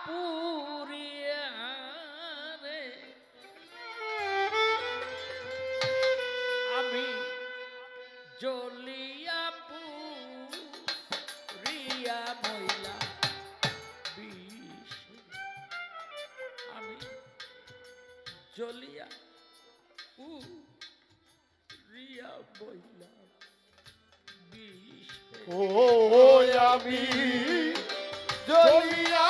সাপুরিয়া রে। আমি জলিয়া পুরিয়া মহিলা বিষে। আমি জলিয়া পুরিয়া মহিলা বিষে। ও, আমি জলিয়া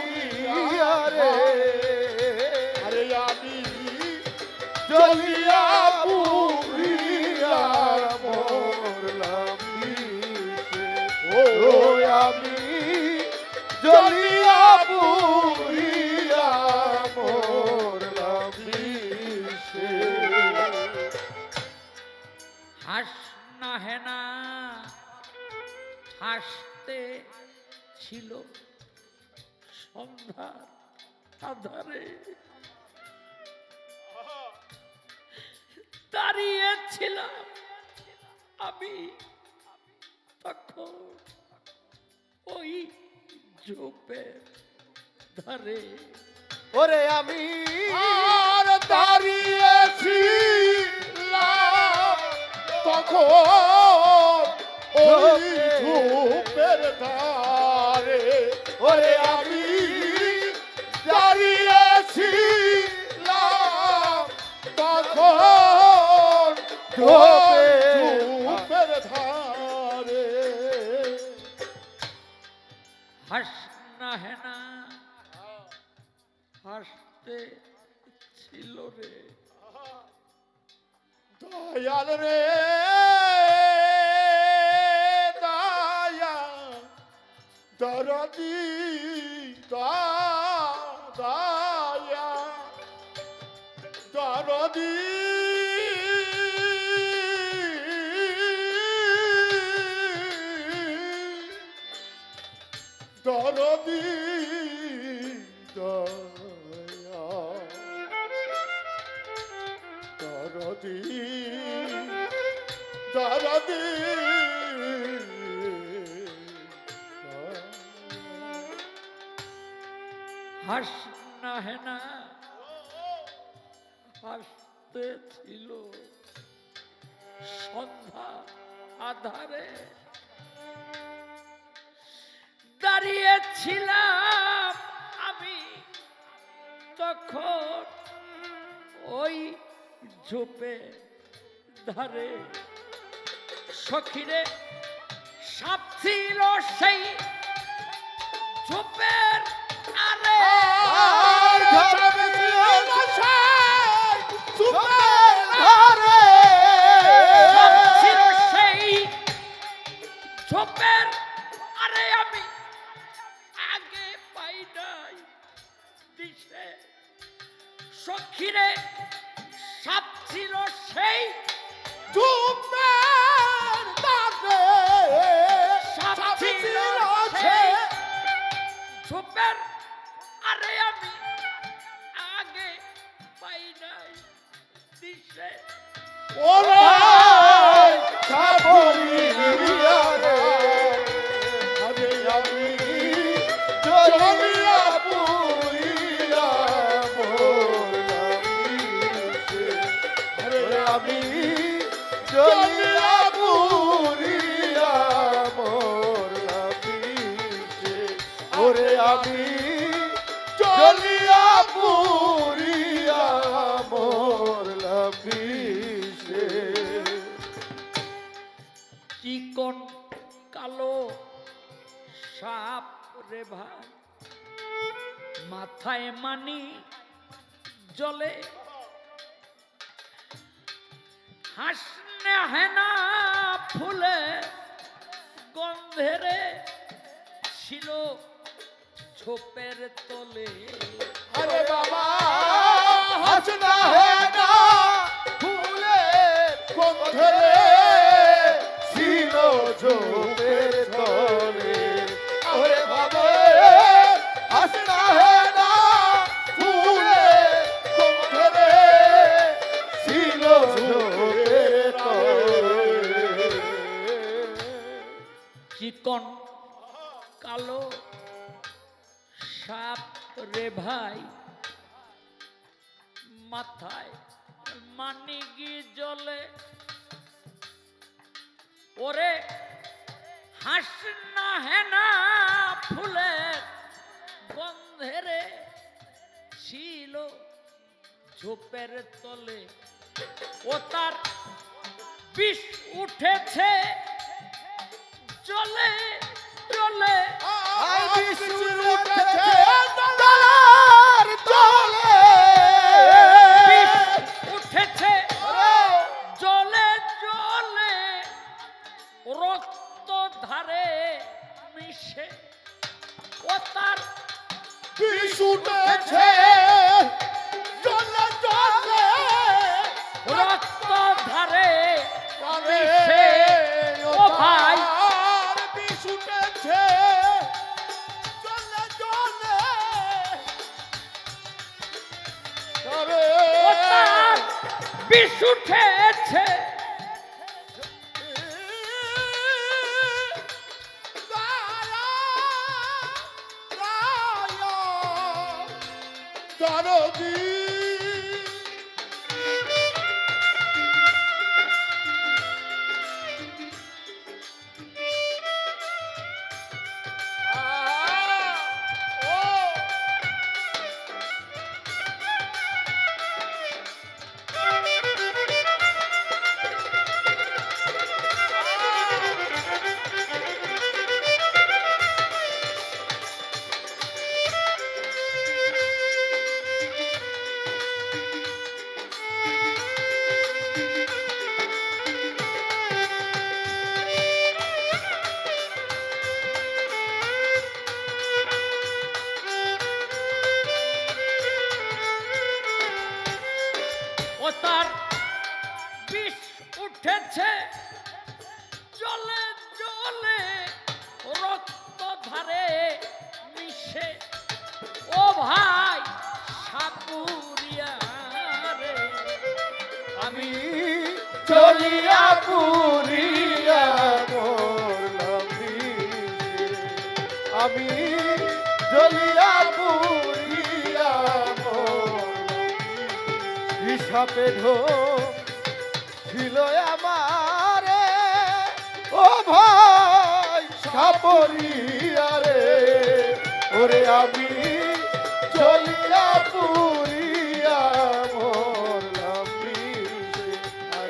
হাস না হেনা, হাসতে ছিল সন্ধ্যা আধারে। দাঁড়িয়েছিলাম আমি তখন ওই ঝোপের ধারে। ওরে আমি আর দাঁড়িয়েছি ওই ঝোপের ধারে ওরে আমি দাঁড়িয়েছি তখন ঝোপের ধারে। হাস না হেনা হাসতে ছিল রে। দয়াল রে দরদি দয়া। দরদি দরদি দয়া। দরদি দরদি হাস না হেনা হাসতে ছিল। সন্ধ্যা আধারে দাঁড়িয়েছিলাম আমি তখন ওই ঝোপে ধারে। সখিরে সাপ ছিল সেই ঝোপের আরে দিশে ওরে সাপরিয়া রে আরে আমি জলিয়া পুরিয়া আরে আমি জলিয়া পুরিয়া মোলামিছে ওরে আমি জলিয়া পুরিয়া রে ভাই। মাথায় মানি জলে। হাসনে হেনা ফুলে গন্ধেরে ছিল ছোপের তলে। আরে বাবা, হাসনা হে না ফুলে গন্ধরে ছিল ঝোপের তলে। চিকন কালো সাপ রে ভাই, মাথায় মানিগি জলে। ওরে হাস না হেনা ফুলের গন্ধেরে ছিল ঝোপের তলে। ও তার বিষ উঠেছে চলে চলে। আই বিশুর উঠেছে উঠেছে জলে জলে আরে বিষ উঠেছে দরদি। ও তার বিষ উঠেছে। জলে জলে রক্ত ধারে মিশে। ও ভাই সাপুরিয়া রে আমি চলিয়া পুরিয়া হিসাবে ঢোক ছিল আমারে। ও ভাই, সাপরিয়া রে, ওরে আমি চলিয়া পুরিয়া মোরলাম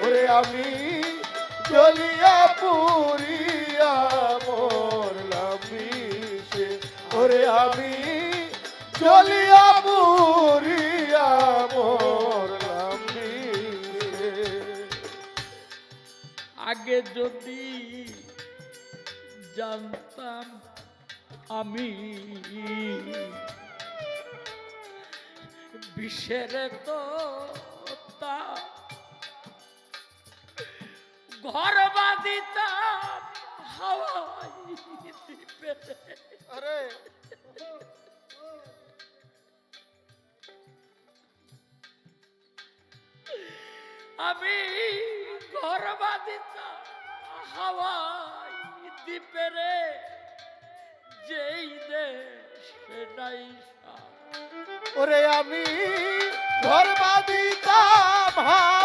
ওরে আমি চলিয়া পুরিয়া মোরলাম ওরে আমি চলিয়া পুরিয়া মোরলাম আগে যদি জানতাম আমি বিষের তো তা ঘর বাঁধিতাম হাওয়াই আরে। আমি ঘর বাঁধিতাম হাওয়াই দ্বীপেরে যেই দে নাই। ওরে আমি ঘর বাঁধিতাম হাওয়ার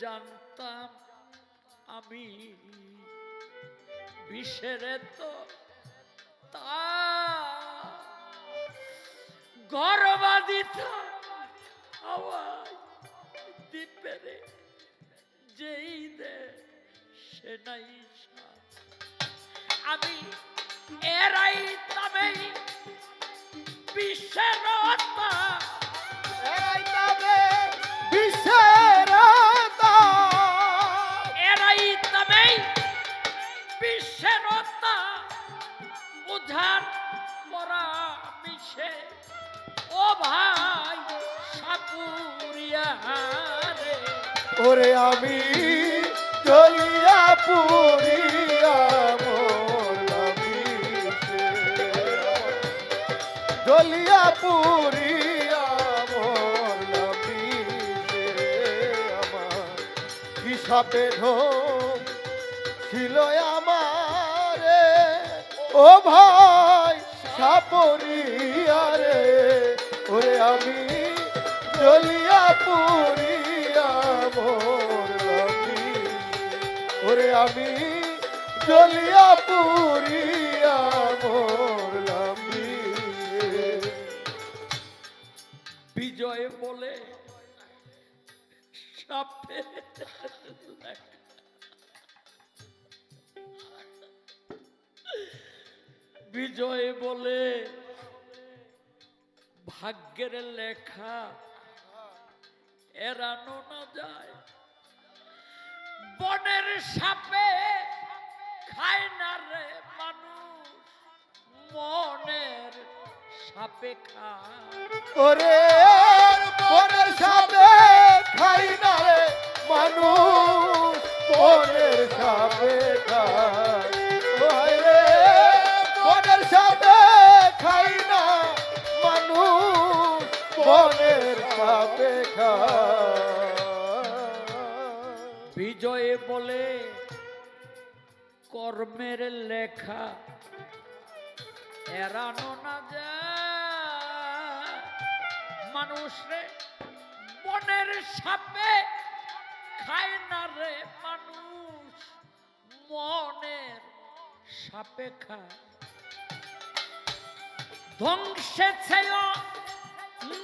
জানতাম আমি। বিষের তো তা গর্বাদিতা হাওয়াই দ্বীপেরে যেই দে নাই আমি এরাই তবে বিশ্বের বুঝার পরা মিশে ও ভাই সাপুরিয়া রে ওরে আমি জ্বলিয়া পুরিয়া বিষে। জ্বলিয়া পুরিয়া বিষে। আমার হিসাবে ঢোক ছিল আমারে ও ভাই সাপরিয়া রে ওরে আমি জ্বলিয়া পুরিয়া বিষে। ওরে আমি জ্বলিয়া পুরিয়া মরলাম। বিজয় বলে সাপে বিজয় বলে ভাগ্যের লেখা এড়ানো না যায়। বনের সাপে খায় না রে মানুষ, মনের সাপে খায়। বনের সাপে খাই না রে মানুষ বনের সাপে বলে, কর্মের লেখা এড়ানো না যায়। মানুষ রে সাপে খায় না রে মানুষ, মনের সাপে খায়। ধ্বংসে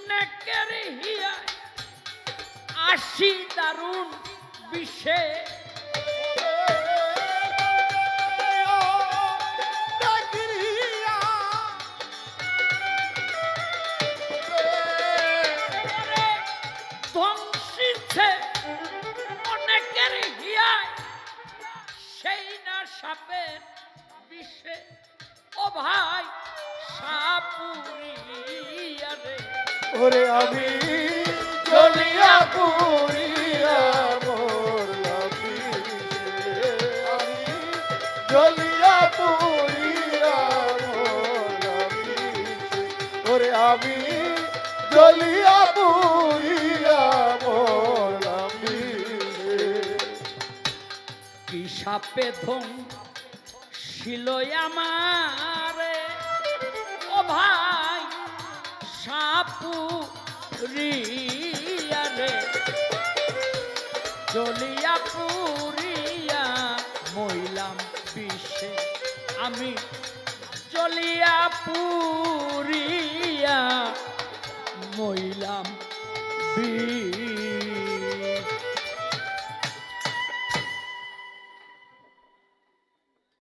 নেকের হিয়ায়, আশি দারুণ বিষে ওরে আমি জ্বলিয়া পুরিয়া বিষে। আমি জ্বলিয়া পুরিয়া। ওরে আমি জ্বলিয়া পুরিয়া বিষে। কি সাপে ধম ছিল আমারে ও ভাই, সাপু রে। জলিয়া পুরিয়া মইলাম বিষে। আমি জ্বলিয়া পুরিয়া মইলাম বিষে।